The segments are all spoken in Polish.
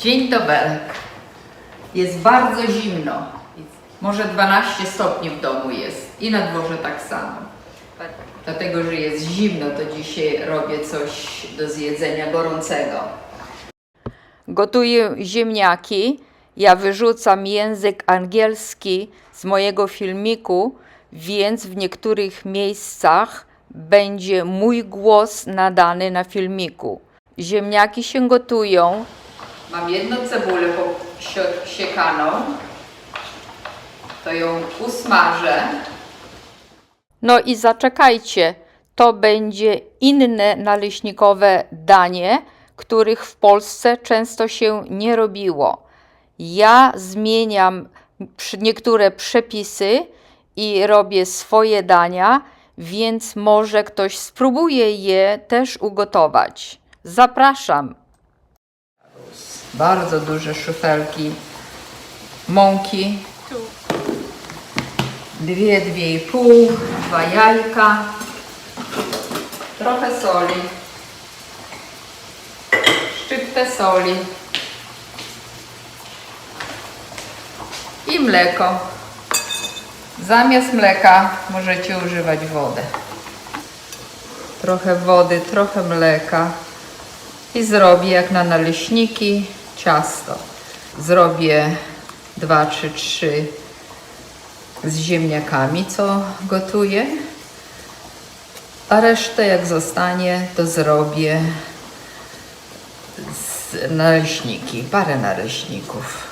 Dzień dobelek. Jest bardzo zimno. Może 12 stopni w domu jest i na dworze tak samo. Dlatego, że jest zimno, to dzisiaj robię coś do zjedzenia gorącego. Gotuję ziemniaki. Ja wyrzucam język angielski z mojego filmiku, więc w niektórych miejscach będzie mój głos nadany na filmiku. Ziemniaki się gotują. Mam jedną cebulę siekaną. To ją usmażę. No i zaczekajcie, to będzie inne naleśnikowe danie, których w Polsce często się nie robiło. Ja zmieniam niektóre przepisy i robię swoje dania, więc może ktoś spróbuje je też ugotować. Zapraszam. Bardzo duże szufelki. Mąki. Dwie, dwie i pół, dwa jajka, trochę soli, szczyptę soli. I mleko. Zamiast mleka możecie używać wodę. Trochę wody, trochę mleka. I zrobię jak na naleśniki ciasto. Zrobię dwa czy trzy z ziemniakami, co gotuję. A resztę jak zostanie, to zrobię z naleśniki, parę naleśników.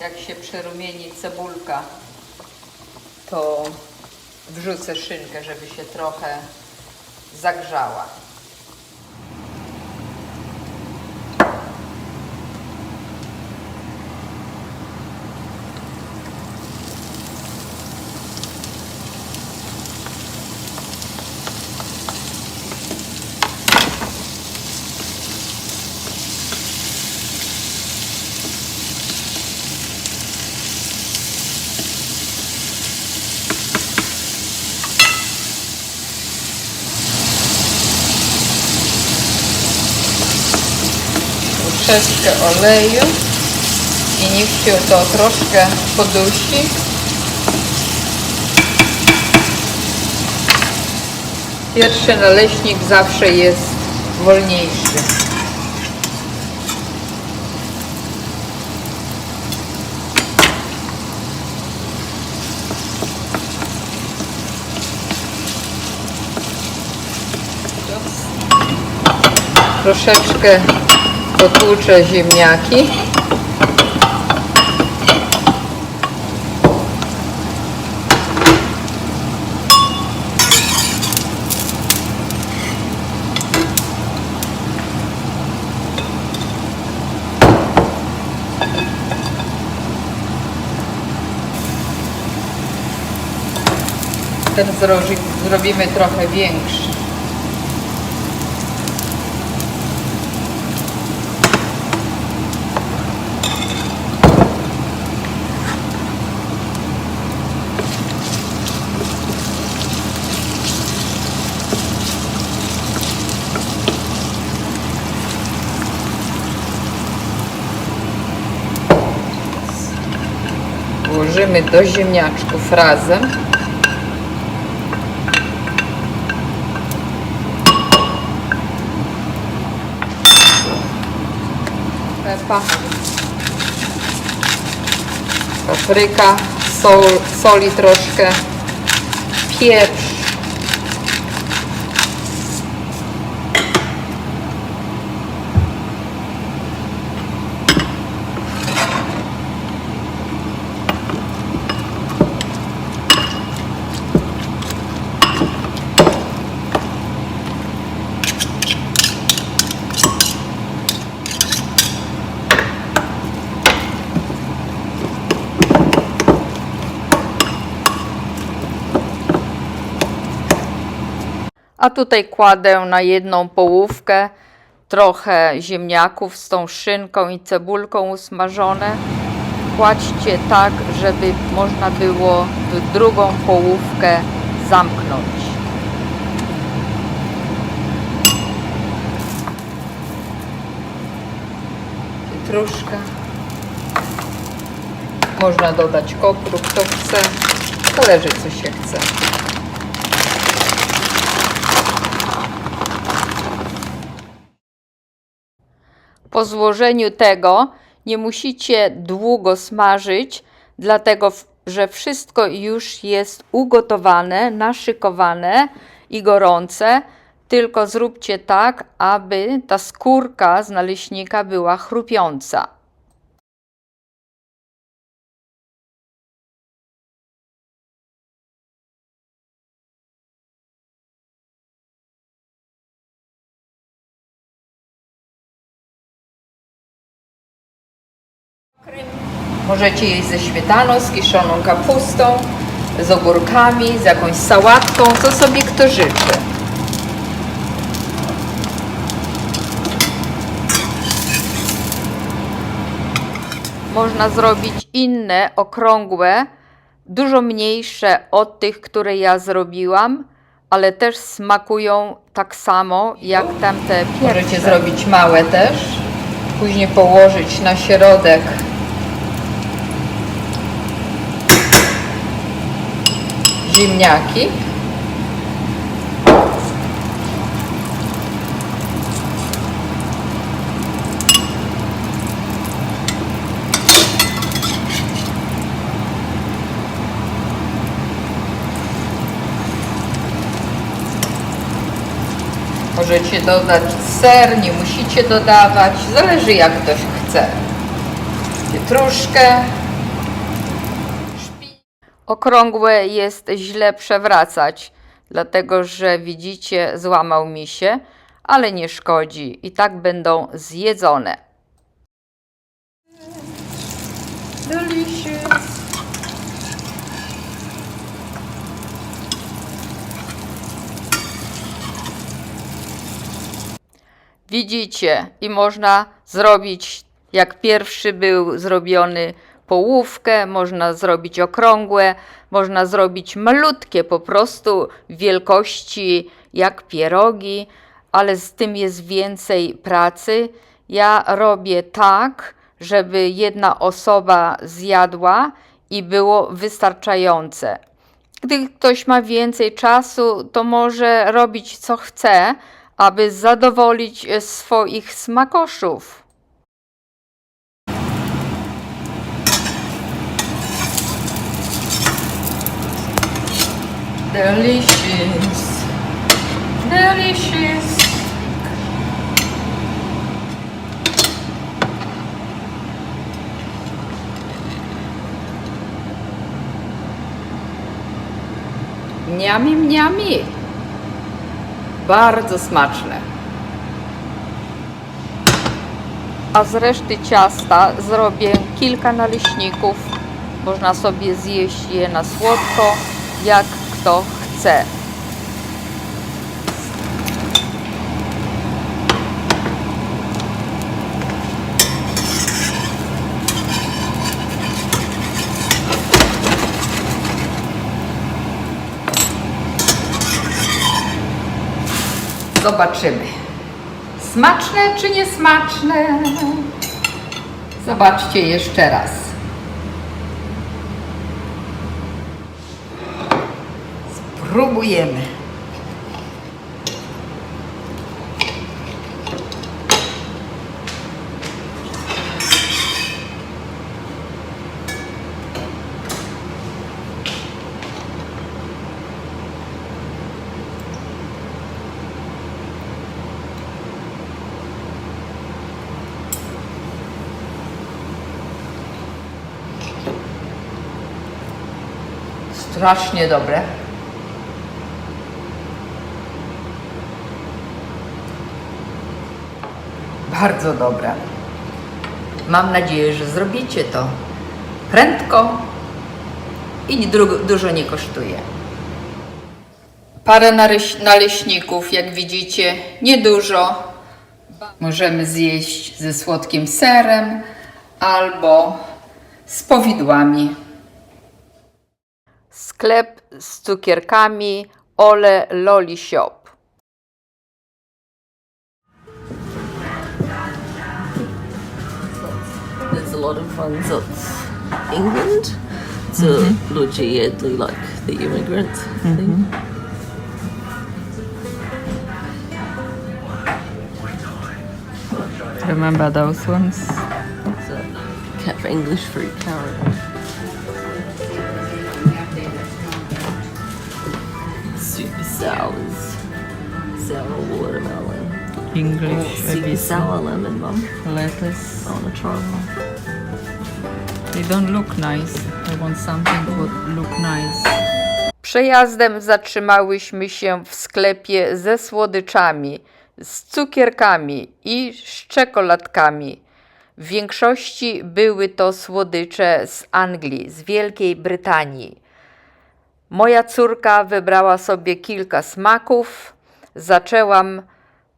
Jak się przerumieni cebulka, to wrzucę szynkę, żeby się trochę zagrzała. Troszeczkę oleju i niech się to troszkę podusi. Pierwszy naleśnik zawsze jest wolniejszy. Troszeczkę potłuczę ziemniaki. Zrobi, zrobimy trochę większy. Włożymy do ziemniaczków razem. Pepa. Papryka, sol, soli troszkę, pieprz. A tutaj kładę na jedną połówkę trochę ziemniaków z tą szynką i cebulką usmażone. kładźcie tak, żeby można było w drugą połówkę zamknąć. Pietruszka. Można dodać kopru, kto chce. Zależy co się chce. Po złożeniu tego nie musicie długo smażyć, dlatego że wszystko już jest ugotowane, naszykowane i gorące. Tylko zróbcie tak, aby ta skórka z naleśnika była chrupiąca. Możecie jeść ze śmietaną, z kiszoną kapustą, z ogórkami, z jakąś sałatką, co sobie kto życzy. Można zrobić inne, okrągłe, dużo mniejsze od tych, które ja zrobiłam, ale też smakują tak samo jak tamte pierwsze. Możecie zrobić małe też, później położyć na środek ziemniaki. Możecie dodać ser, nie musicie dodawać, zależy jak ktoś chce. Pietruszkę, Okrągłe jest źle przewracać, dlatego że widzicie, złamał mi się, ale nie szkodzi i tak będą zjedzone. Delicious. Widzicie, i można zrobić, jak pierwszy był zrobiony połówkę, można zrobić okrągłe, można zrobić malutkie po prostu wielkości jak pierogi, ale z tym jest więcej pracy. Ja robię tak, żeby jedna osoba zjadła i było wystarczające. Gdy ktoś ma więcej czasu, to może robić co chce, aby zadowolić e, swoich smakoszów. Delicious. Delicious. Mniami, mniami. Bardzo smaczne. A z reszty ciasta zrobię kilka naleśników. Można sobie zjeść je na słodko, jak kto chce. Zobaczymy. Smaczne czy niesmaczne? Zobaczcie jeszcze raz. Spróbujemy. Strasznie dobre. Bardzo dobre. Mam nadzieję, że zrobicie to prędko i dużo nie kosztuje. Parę naleśników, jak widzicie, niedużo. Możemy zjeść ze słodkim serem albo z powidłami. Sklep z cukierkami Ole Loli Shop. Lot of ones at England to mm-hmm. Luigi Edley, like the immigrant thing. Mm-hmm. Remember those ones? So, cat for English fruit carrot. Super sours. Sour watermelon. English, oh, super sour lemon, mum. lettuce. I want to try one. They don't look nice. I want something would look nice. Przejazdem zatrzymałyśmy się w sklepie ze słodyczami, z cukierkami i z czekoladkami. W większości były to słodycze z Anglii, z Wielkiej Brytanii. Moja córka wybrała sobie kilka smaków. Zaczęłam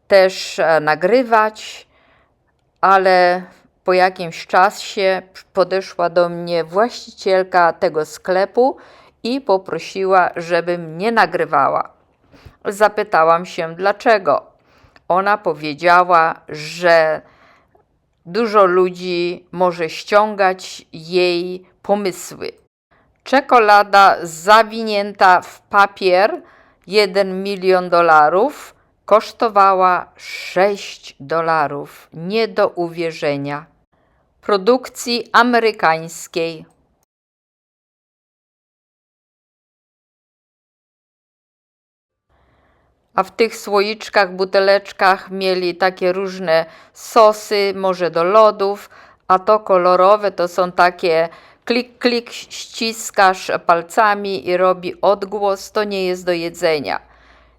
też e, nagrywać ale po jakimś czasie podeszła do mnie właścicielka tego sklepu i poprosiła, żebym nie nagrywała. Zapytałam się dlaczego. Ona powiedziała, że dużo ludzi może ściągać jej pomysły. Czekolada zawinięta w papier 1 milion dolarów kosztowała 6 dolarów. Nie do uwierzenia. Produkcji amerykańskiej. A w tych słoiczkach, buteleczkach mieli takie różne sosy, może do lodów, a to kolorowe to są takie klik, klik, ściskasz palcami i robi odgłos, to nie jest do jedzenia.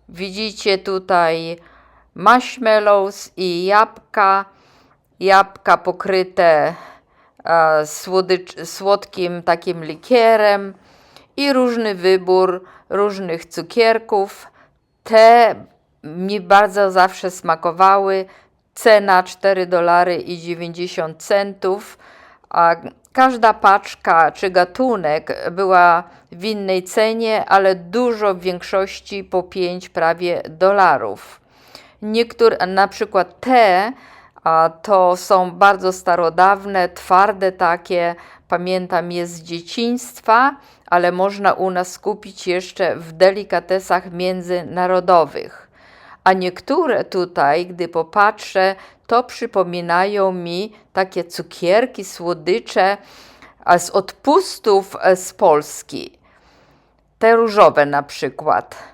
Widzicie tutaj marshmallows i jabłka, jabłka pokryte e, słodycz, słodkim takim likierem i różny wybór różnych cukierków. Te mi bardzo zawsze smakowały. Cena 4 dolary i 90 centów. A każda paczka czy gatunek była w innej cenie, ale dużo w większości po 5 prawie dolarów. Niektóre, na przykład te, to są bardzo starodawne, twarde takie, pamiętam je z dzieciństwa, ale można u nas kupić jeszcze w delikatesach międzynarodowych. A niektóre tutaj, gdy popatrzę, to przypominają mi takie cukierki, słodycze z odpustów e, z Polski. Te różowe na przykład.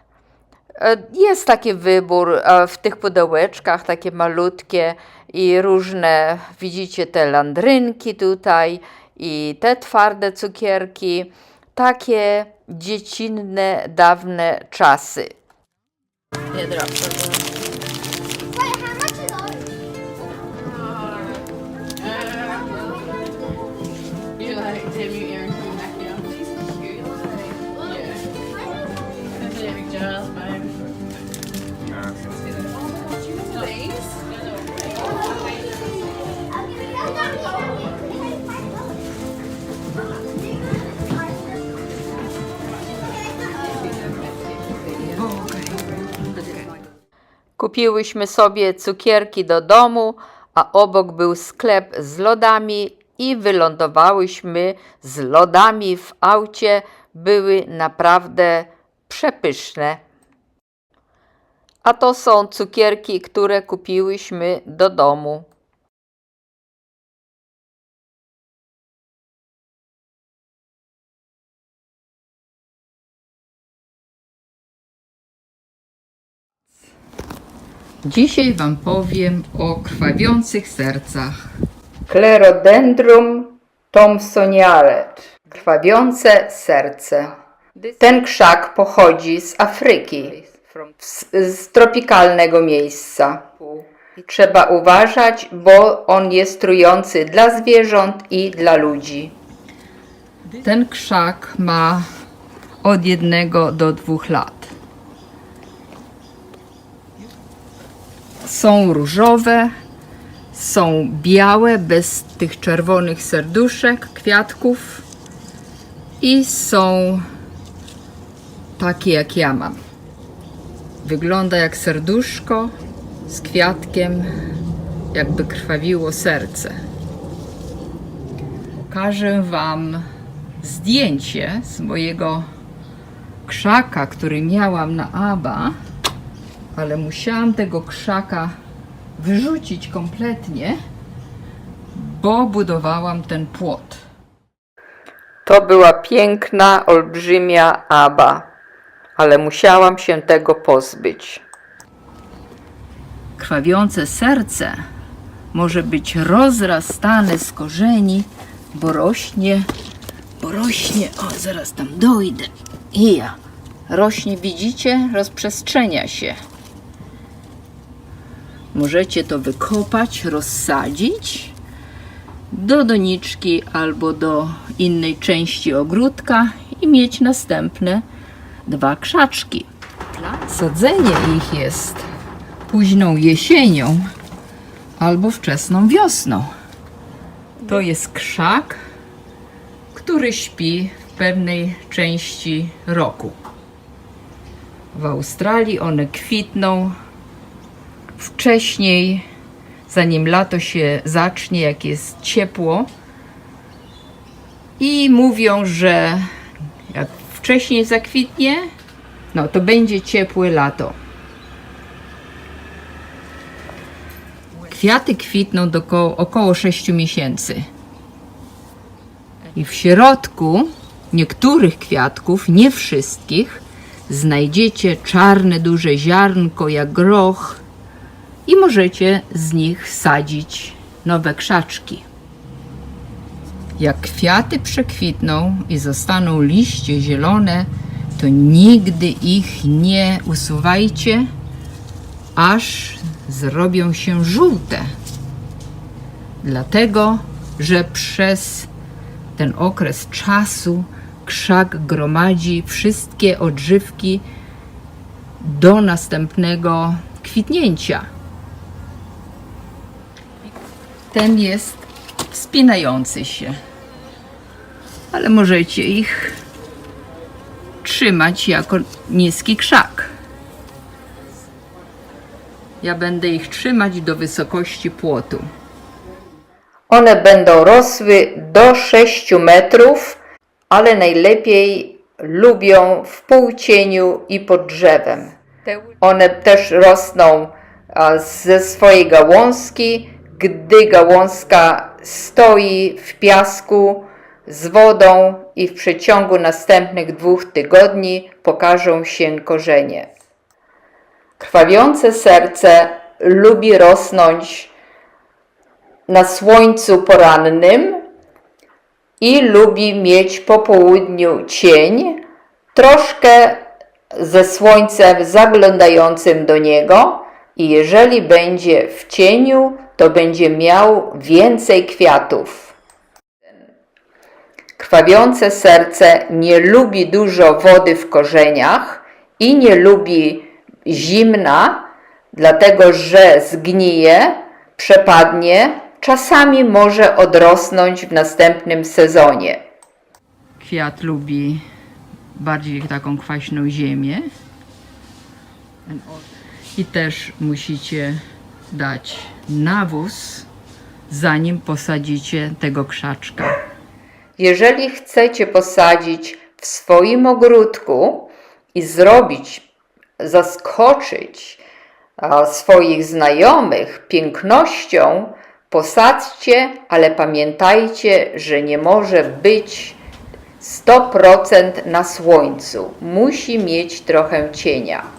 E, Jest taki wybór e, w tych pudełeczkach, takie malutkie i różne, widzicie te landrynki tutaj i te twarde cukierki, takie dziecinne, dawne czasy. Yeah, they're Kupiłyśmy sobie cukierki do domu, a obok był sklep z lodami i wylądowałyśmy z lodami w aucie. Były naprawdę przepyszne. A to są cukierki, które kupiłyśmy do domu. Dzisiaj Wam powiem o krwawiących sercach. Clerodendrum thomsoniale. Krwawiące serce. Ten krzak pochodzi z Afryki, z, z tropikalnego miejsca. Trzeba uważać, bo on jest trujący dla zwierząt i dla ludzi. Ten krzak ma od jednego do dwóch lat. Są różowe, są białe, bez tych czerwonych serduszek, kwiatków i są takie jak ja mam. Wygląda jak serduszko z kwiatkiem, jakby krwawiło serce. Pokażę Wam zdjęcie z mojego krzaka, który miałam na Aba, ale musiałam tego krzaka wyrzucić kompletnie, bo budowałam ten płot. To była piękna, olbrzymia Aba, ale musiałam się tego pozbyć. Krwawiące serce może być rozrastane z korzeni, bo rośnie, bo rośnie, o zaraz tam dojdę, i ja, rośnie, widzicie, rozprzestrzenia się. Możecie to wykopać, rozsadzić do doniczki albo do innej części ogródka i mieć następne dwa krzaczki. Sadzenie ich jest późną jesienią albo wczesną wiosną. To jest krzak, który śpi w pewnej części roku. W Australii one kwitną wcześniej, zanim lato się zacznie, jak jest ciepło. I mówią, że jak wcześniej zakwitnie, no to będzie ciepłe lato. Kwiaty kwitną do koło, około 6 miesięcy. I w środku niektórych kwiatków, nie wszystkich, znajdziecie czarne duże ziarnko jak groch i możecie z nich sadzić nowe krzaczki. Jak kwiaty przekwitną i zostaną liście zielone, to nigdy ich nie usuwajcie, aż zrobią się żółte. Dlatego, że przez ten okres czasu krzak gromadzi wszystkie odżywki do następnego kwitnięcia. Ten jest wspinający się, ale możecie ich trzymać jako niski krzak. Ja będę ich trzymać do wysokości płotu. One będą rosły do 6 metrów, ale najlepiej lubią w półcieniu i pod drzewem. One też rosną ze swojej gałązki, gdy gałązka stoi w piasku z wodą i w przeciągu następnych dwóch tygodni pokażą się korzenie. Krwawiące serce lubi rosnąć na słońcu porannym i lubi mieć po południu cień, troszkę ze słońcem zaglądającym do niego i jeżeli będzie w cieniu, to będzie miał więcej kwiatów. Krwawiące serce nie lubi dużo wody w korzeniach i nie lubi zimna, dlatego że zgnije, przepadnie, czasami może odrosnąć w następnym sezonie. Kwiat lubi bardziej taką kwaśną ziemię. I też musicie dać nawóz, zanim posadzicie tego krzaczka. Jeżeli chcecie posadzić w swoim ogródku i zrobić, zaskoczyć swoich znajomych pięknością, posadźcie, ale pamiętajcie, że nie może być 100% na słońcu. Musi mieć trochę cienia.